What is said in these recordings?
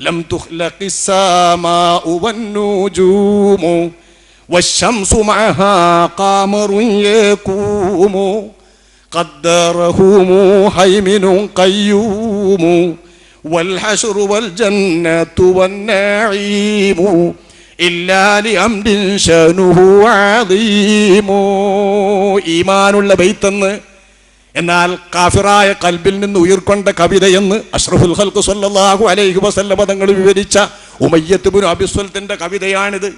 لم تخلق السماء والنجوم والشمس معها قمر يقوم قدره هيمن قيوم والحشر والجنة والنعيم إلا لأمر شأنه عظيم إيمان الله بيتنا എന്നാൽ കാഫിറായ കൽബിൽ നിന്ന് ഉയർക്കൊണ്ട കവിതയെന്ന് അഷ്റഫുൽ ഹൽക്ക് സല്ലാഹു അലൈഹി വസല്ലമ തങ്ങൾ വിവരിച്ച ഉമയ്യത്ത് ബുൻ അബിസ്വലത്തിന്റെ കവിതയാണിത്.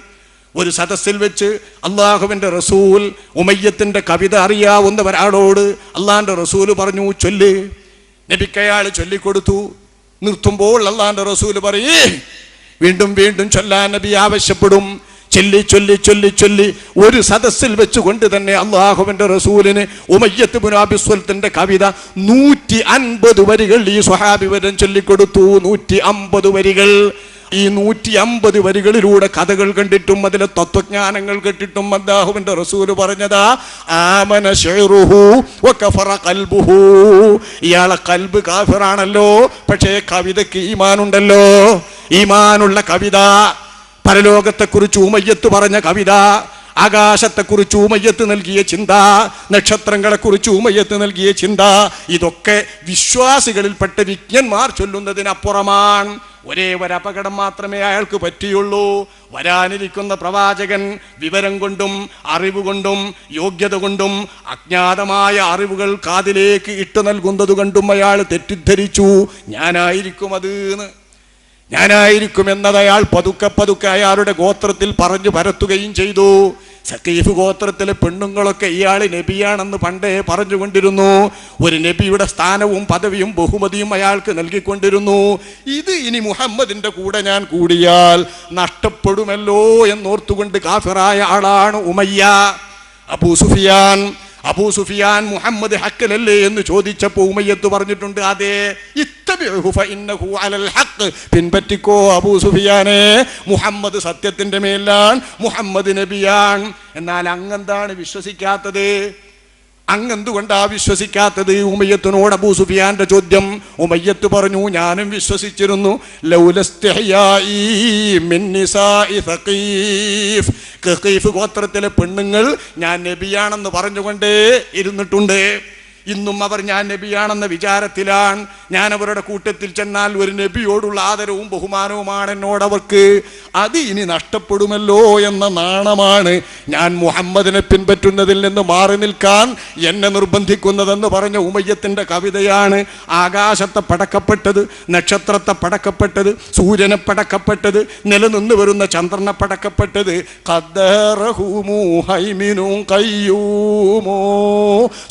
ഒരു സദസ്സിൽ വെച്ച് അള്ളാഹുവിന്റെ റസൂൽ ഉമയ്യത്തിന്റെ കവിത അറിയാവുന്ന ഒരാളോട് അള്ളാഹിന്റെ റസൂൽ പറഞ്ഞു ചൊല്ല്. നബിക്കയാൾ ചൊല്ലിക്കൊടുത്തു. നിർത്തുമ്പോൾ അള്ളാഹിന്റെ റസൂൽ പറയേ വീണ്ടും വീണ്ടും ചൊല്ലാൻ നബി ആവശ്യപ്പെടും. ചൊല്ലി ചൊല്ലി ചൊല്ലി ചൊല്ലി. ഒരു സദസ്സിൽ വെച്ചുകൊണ്ട് തന്നെ അള്ളാഹുവിന്റെ റസൂലിന് ഉമയ്യത്ത് ബുനാബിസ്വലത്തിന്റെ കവിത നൂറ്റി അൻപത് വരികൾ ഈ സ്വഹാബി വരം ചൊല്ലിക്കൊടുത്തു. നൂറ്റി അമ്പത് വരികൾ. ഈ നൂറ്റി അമ്പത് വരികളിലൂടെ കഥകൾ കണ്ടിട്ടും അതിലെ തത്വജ്ഞാനങ്ങൾ കേട്ടിട്ടും അല്ലാഹുവിന്റെ റസൂൽ പറഞ്ഞതാ ആമന കൽബുഹു. ഇയാളെ കൽബ് കാഫിറാണല്ലോ പക്ഷേ കവിതയ്ക്ക് ഈമാനുണ്ടല്ലോ. ഈമാനുള്ള കവിത പരലോകത്തെക്കുറിച്ച് ഉമയ്യത്ത് പറഞ്ഞ കവിത ആകാശത്തെക്കുറിച്ച് ഉമയ്യത്ത് നൽകിയ ചിന്ത നക്ഷത്രങ്ങളെക്കുറിച്ച് ഉമയ്യത്ത് നൽകിയ ചിന്ത ഇതൊക്കെ വിശ്വാസികളിൽപ്പെട്ട വിജ്ഞന്മാർ ചൊല്ലുന്നതിനപ്പുറമാണ്. ഒരേ ഒരു അപകടം മാത്രമേ അയാൾക്ക് പറ്റിയുള്ളൂ. വരാനിരിക്കുന്ന പ്രവാചകൻ വിവരം കൊണ്ടും അറിവ് കൊണ്ടും യോഗ്യത കൊണ്ടും അജ്ഞാതമായ അറിവുകൾ കാതിലേക്ക് ഇട്ടു നൽകുന്നത് കൊണ്ടും അയാൾ തെറ്റിദ്ധരിച്ചു. ഞാനായിരിക്കും അത് എന്ന്. ഞാനായിരിക്കും എന്നത് അയാൾ പതുക്കെ പതുക്കെ അയാളുടെ ഗോത്രത്തിൽ പറഞ്ഞു പരത്തുകയും ചെയ്തു. സക്കീഫ് ഗോത്രത്തിലെ പെണ്ണുങ്ങളൊക്കെ ഇയാൾ നബിയാണെന്ന് പണ്ടേ പറഞ്ഞുകൊണ്ടിരുന്നു. ഒരു നബിയുടെ സ്ഥാനവും പദവിയും ബഹുമതിയും അയാൾക്ക് നൽകിക്കൊണ്ടിരുന്നു. ഇത് ഇനി മുഹമ്മദിന്റെ കൂടെ ഞാൻ കൂടിയാൽ നഷ്ടപ്പെടുമല്ലോ എന്നോർത്തുകൊണ്ട് കാഫിറായ ആളാണ് ഉമയ്യ. അബൂ സുഫിയാൻ അബൂ സുഫിയാൻ മുഹമ്മദ് ഹക്കലല്ലേ എന്ന് ചോദിച്ചപ്പോൾ ഉമയ്യത്ത് പറഞ്ഞിട്ടുണ്ട് അതെ പിൻപറ്റിക്കോ അബൂ സുഫിയാനെ. മുഹമ്മദ് സത്യത്തിന്റെ മേലാണ്. മുഹമ്മദ് നബിയാൻ എന്നാൽ അങ്ങെന്താണ് വിശ്വസിക്കാത്തത്? അങ്ങെന്തുകൊണ്ടാ വിശ്വസിക്കാത്തത്? ഉമയ്യത്തിനോട് അബൂ സുഫിയാന്റെ ചോദ്യം. ഉമയ്യത്ത് പറഞ്ഞു ഞാനും വിശ്വസിച്ചിരുന്നു. ഗോത്രത്തിലെ പെണ്ണുങ്ങൾ ഞാൻ നബിയാണെന്ന് പറഞ്ഞുകൊണ്ടേ ഇരുന്നിട്ടുണ്ട്. ഇന്നും അവർ ഞാൻ നബിയാണെന്ന വിചാരത്തിലാണ്. ഞാൻ അവരുടെ കൂട്ടത്തിൽ ചെന്നാൽ ഒരു നബിയോടുള്ള ആദരവും ബഹുമാനവുമാണ് എന്നോട് അവർക്ക്. അത് ഇനി നഷ്ടപ്പെടുമല്ലോ എന്ന നാണമാണ് ഞാൻ മുഹമ്മദിനെ പിൻപറ്റുന്നതിൽ നിന്ന് മാറി നിൽക്കാൻ എന്നെ നിർബന്ധിക്കുന്നതെന്ന് പറഞ്ഞ ഉമയ്യത്തിന്റെ കവിതയാണ് ആകാശത്തെ പടക്കപ്പെട്ടത് നക്ഷത്രത്തെ പടക്കപ്പെട്ടത് സൂര്യനെ പടക്കപ്പെട്ടത് നിലനിന്ന് വരുന്ന ചന്ദ്രനെ പടക്കപ്പെട്ടത്. ഖദ്ദറഹുമു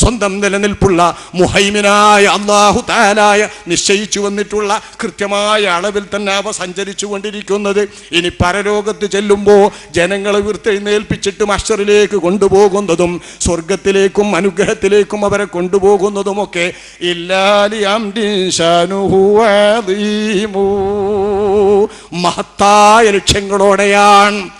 സ്വന്തം കയ്യൂമോ സ്വന്തം മുഹൈമിനായ അള്ളാഹു താനായ നിശ്ചയിച്ചു വന്നിട്ടുള്ള കൃത്യമായ അളവിൽ തന്നെ അവ സഞ്ചരിച്ചു കൊണ്ടിരിക്കുന്നത് ഇനി പരലോകത്ത് ചെല്ലുമ്പോൾ ജനങ്ങളെ വീർത്തെഴുന്നേൽപ്പിച്ചിട്ട് മഷറിലേക്ക് കൊണ്ടുപോകുന്നതും സ്വർഗത്തിലേക്കും അനുഗ്രഹത്തിലേക്കും അവരെ കൊണ്ടുപോകുന്നതുമൊക്കെ. മഹത്തായ ലക്ഷ്യങ്ങളോടെയാണ്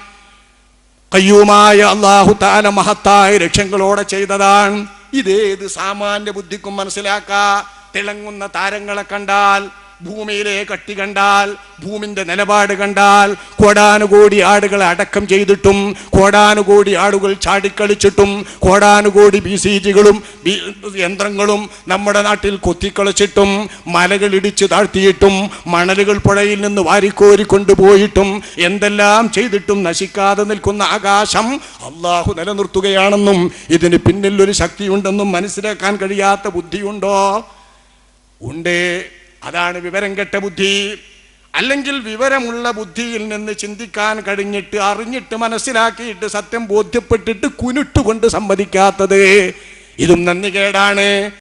കയ്യൂമായ അള്ളാഹു താല മഹത്തായ ലക്ഷ്യങ്ങളോടെ ചെയ്തതാണ് ഇതേത് സാമാന്യ ബുദ്ധിക്കും മനസ്സിലാക്കാ. തിളങ്ങുന്ന താരങ്ങളെ കണ്ടാൽ ഭൂമിയിലെ കട്ടി കണ്ടാൽ ഭൂമിന്റെ നിലപാട് കണ്ടാൽ കോടാനുകോടി ആടുകളെ അടക്കം ചെയ്തിട്ടും കോടാനുകോടി ആടുകൾ ചാടിക്കളിച്ചിട്ടും കോടാനുകോടി ബി സി ജികളും യന്ത്രങ്ങളും നമ്മുടെ നാട്ടിൽ കൊത്തിക്കളിച്ചിട്ടും മലകൾ ഇടിച്ചു താഴ്ത്തിയിട്ടും മണലുകൾ പുഴയിൽ നിന്ന് വാരിക്കോരി കൊണ്ടുപോയിട്ടും എന്തെല്ലാം ചെയ്തിട്ടും നശിക്കാതെ നിൽക്കുന്ന ആകാശം അള്ളാഹു നിലനിർത്തുകയാണെന്നും ഇതിന് പിന്നിൽ ഒരു ശക്തിയുണ്ടെന്നും മനസ്സിലാക്കാൻ കഴിയാത്ത ബുദ്ധിയുണ്ടോ? ഉണ്ട്. അതാണ് വിവരം കെട്ട ബുദ്ധി. അല്ലെങ്കിൽ വിവരമുള്ള ബുദ്ധിയിൽ നിന്ന് ചിന്തിക്കാൻ കഴിഞ്ഞിട്ട് അറിഞ്ഞിട്ട് മനസ്സിലാക്കിയിട്ട് സത്യം ബോധ്യപ്പെട്ടിട്ട് കുനുട്ടുകൊണ്ട് സമ്മതിക്കാത്തത്. ഇതും നന്ദി കേടാണ്.